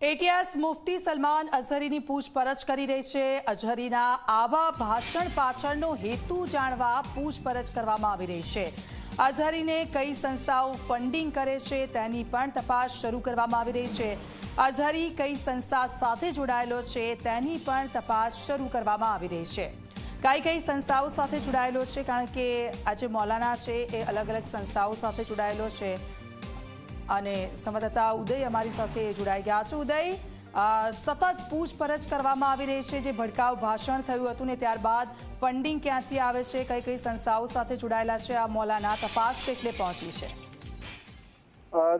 ATS મુફતી સલમાન અઝહરીની પૂછપરછ કરી રહી છે. અઝહરીના આવા ભાષણ પાછળનો હેતુ જાણવા પૂછપરછ કરવામાં આવી રહી છે. અઝહરીને કઈ સંસ્થાઓ ફંડિંગ કરે છે તેની પણ તપાસ શરૂ કરવામાં આવી રહી છે. અઝહરી કઈ સંસ્થા સાથે જોડાયેલો છે તેની પણ તપાસ શરૂ કરવામાં આવી રહી છે. કઈ કઈ સંસ્થાઓ સાથે જોડાયેલો છે? કારણ કે આજે મૌલાના છે એ અલગ અલગ સંસ્થાઓ સાથે જોડાયેલો છે. અને સંવાદદાતા ઉદય અમારી સાથે જોડાઈ ગયા છે. ઉદય સતત પૂછપરછ કરવામાં આવી રહી છે. જે ભડકાઉ ભાષણ થયું હતું ને ત્યારબાદ ફંડિંગ ક્યાંથી આવે છે? કઈ કઈ સંસ્થાઓ સાથે જોડાયેલા છે? આ મૌલાના તપાસ કેટલે પહોંચી છે?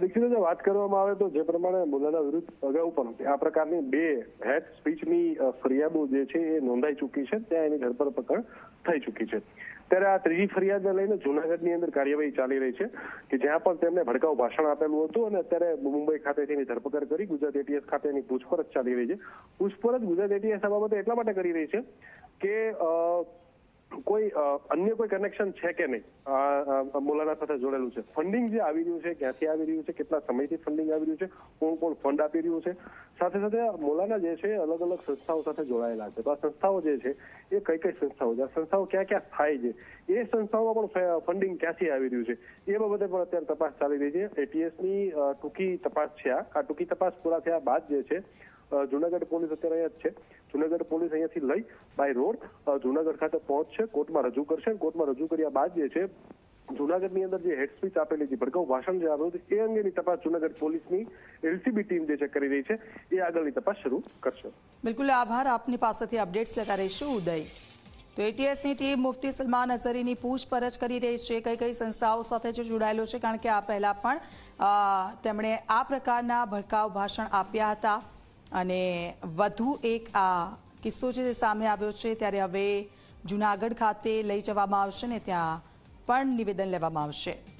દીક્ષિતા વાત કરવામાં આવે તો જે પ્રમાણે મુલાના વિરુદ્ધ અગાઉ પણ આ પ્રકારની બે હેટ સ્પીચની ફરિયાદો જે છે એ નોંધાઈ ચૂકી છે. ત્યાં એની ધરપકડ થઈ ચૂકી છે. ત્યારે આ ત્રીજી ફરિયાદને લઈને જુનાગઢની અંદર કાર્યવાહી ચાલી રહી છે કે જ્યાં પણ તેમણે ભડકાઉ ભાષણ આપેલું હતું અને અત્યારે મુંબઈ ખાતેથી એની ધરપકડ કરી ગુજરાત એટીએસ ખાતે એની પૂછપરછ ચાલી રહી છે. પૂછપરછ ગુજરાત એટીએસ આ બાબતે એટલા માટે કરી રહી છે કે કોઈ અન્ય કોઈ કનેક્શન છે કે નહીં? આ, સાથે જોડેલું છે. ફંડિંગ જે આવી રહ્યું છે ક્યાંથી આવી રહ્યું છે કેટલા સમયથી ફંડિંગ આવી રહ્યું છે કોણ કોણ ફંડ આપી રહ્યું છે? સાથે સાથે મોલાના જે છે અલગ અલગ સંસ્થાઓ સાથે જોડાયેલા છે. તો આ સંસ્થાઓ જે છે એ કઈ કઈ સંસ્થાઓ છે? આ સંસ્થાઓ ક્યાં ક્યાં થાય છે? એ સંસ્થાઓમાં પણ ફંડિંગ ક્યાંથી આવી રહ્યું છે? એ બાબતે પણ અત્યારે તપાસ ચાલી રહી છે. એટીએસની ટૂંકી તપાસ છે આ ટૂંકી તપાસ પૂરા થયા બાદ જે છે જુનાગઢ પોલીસ અત્યારે અહીંયા જ છે. જુનાગઢ પોલીસ અહીંયાથી લઈ બાય રોડ જુનાગઢ ખાતે પહોંચશે કોર્ટમાં રજૂ કરશે કોર્ટમાં રજૂ કર્યા બાદ જે છે, જુનાગઢની અંદર જે હેડ સ્પીચ આપેલી હતી, ભડકાઉ ભાષણ જે આવ્યું હતું, એ અંગેની તપાસ જુનાગઢ પોલીસની એલસીબી ટીમ જે છે કરી રહી છે, એ આગળની તપાસ શરૂ કરશે. બિલકુલ, આભાર. આપની પાસેથી અપડેટ્સ લેતા રહીશું ઉદય. તો એટીએસની ટીમ મુફતી સલમાન અઝરીની પૂછપરછ કરી રહી છે. કઈ કઈ સંસ્થાઓ સાથે જે જોડાયેલો છે? કારણ કે આ પહેલાં પણ તેમણે આ પ્રકારના ભડકાઉ ભાષણ આપ્યા હતા. અને વધુ એક આ કિસ્સો તે સામે આવ્યો છે, ત્યારે હવે જુનાગઢ ખાતે લઈ જવામાં આવશે ને ત્યાં પણ નિવેદન લેવામાં આવશે.